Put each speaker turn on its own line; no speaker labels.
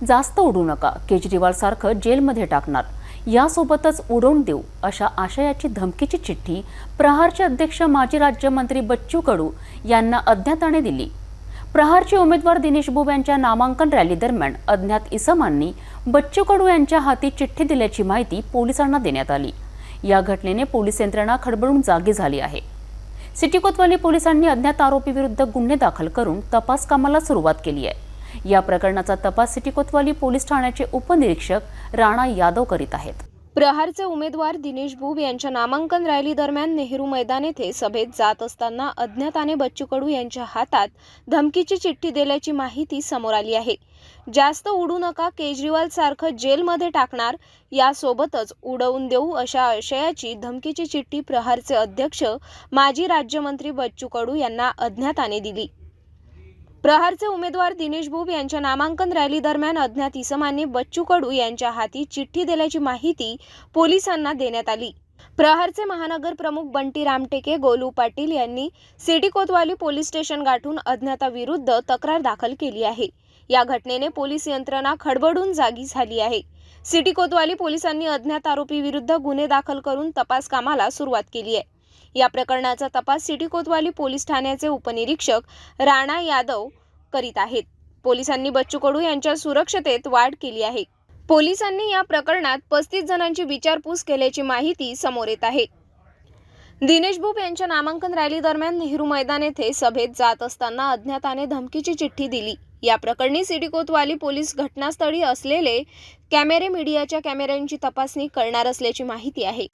जास्त उडू नका केजरीवाल सारखं जेलमध्ये टाकणार. यासोबतच उडवून देऊ अशा आशयाची धमकीची चिठ्ठी प्रहारचे अध्यक्ष माजी राज्यमंत्री बच्चू कडू यांना अज्ञाताने दिली. प्रहारचे उमेदवार दिनेश बोब यांच्या नामांकन रॅली दरम्यान अज्ञात इसमांनी बच्चू कडू यांच्या हाती चिठ्ठी दिल्याची माहिती पोलिसांना देण्यात आली. या घटनेने पोलीस यंत्रणा खडबडून जागी झाली आहे. सिटी कोतवाली पोलिसांनी अज्ञात आरोपीविरुद्ध गुन्हे दाखल करून तपास कामाला सुरुवात केली आहे. या प्रकरणाचा तपास सिटी कोतवाली पोलीस ठाण्याचे उपनिरीक्षक राणा यादव करीत आहेत.
प्रहारचे उमेदवार दिनेश बुब यांच्या नामांकन रॅली दरम्यान नेहरू मैदान येथे सभेत जात असताना अज्ञाताने बच्चू कडू यांच्या हातात धमकीची चिठ्ठी दिल्याची माहिती समोर आली आहे. जास्त उडू नका केजरीवाल सारखं जेलमध्ये टाकणार यासोबतच उडवून देऊ अशा आशयाची धमकीची चिठ्ठी प्रहारचे अध्यक्ष माजी राज्यमंत्री बच्चू कडू यांना अज्ञाताने दिली. प्रहारचे उमेदवार दिनेश बुब यांच्या नामांकन रॅली दरम्यान अज्ञात इसमांनी बच्चू कडू यांच्या हाती चिठ्ठी दिल्याची माहिती पोलिसांना देण्यात आली. प्रहारचे महानगर प्रमुख बंटी रामटेके गोलू पाटील यांनी सिटी कोतवाली पोलीस स्टेशन गाठून अज्ञाताविरुद्ध तक्रार दाखल केली आहे. या घटनेने पोलीस यंत्रणा खडबडून जागी झाली आहे. सिटी कोतवाली पोलिसांनी अज्ञात आरोपीविरुद्ध गुन्हे दाखल करून तपास कामाला सुरुवात केली आहे. या प्रकरणाचा तपास सिटी कोतवाली पोलीस ठाण्याचे उपनिरीक्षक राणा यादव करीत आहेत. पोलिसांनी बच्चू कडू यांच्या सुरक्षतेत वाढ केली आहे. पोलिसांनी या प्रकरणात पस्तीस जणांची विचारपूस केल्याची माहिती समोर येत आहे. दिनेश बुब यांच्या नामांकन रॅली दरम्यान नेहरू मैदान येथे सभेत जात असताना अज्ञाताने धमकीची चिठ्ठी दिली. या प्रकरणी सिटी कोतवाली पोलीस घटनास्थळी असलेले कॅमेरे मीडियाच्या कॅमेऱ्यांची तपासणी करणार असल्याची माहिती आहे.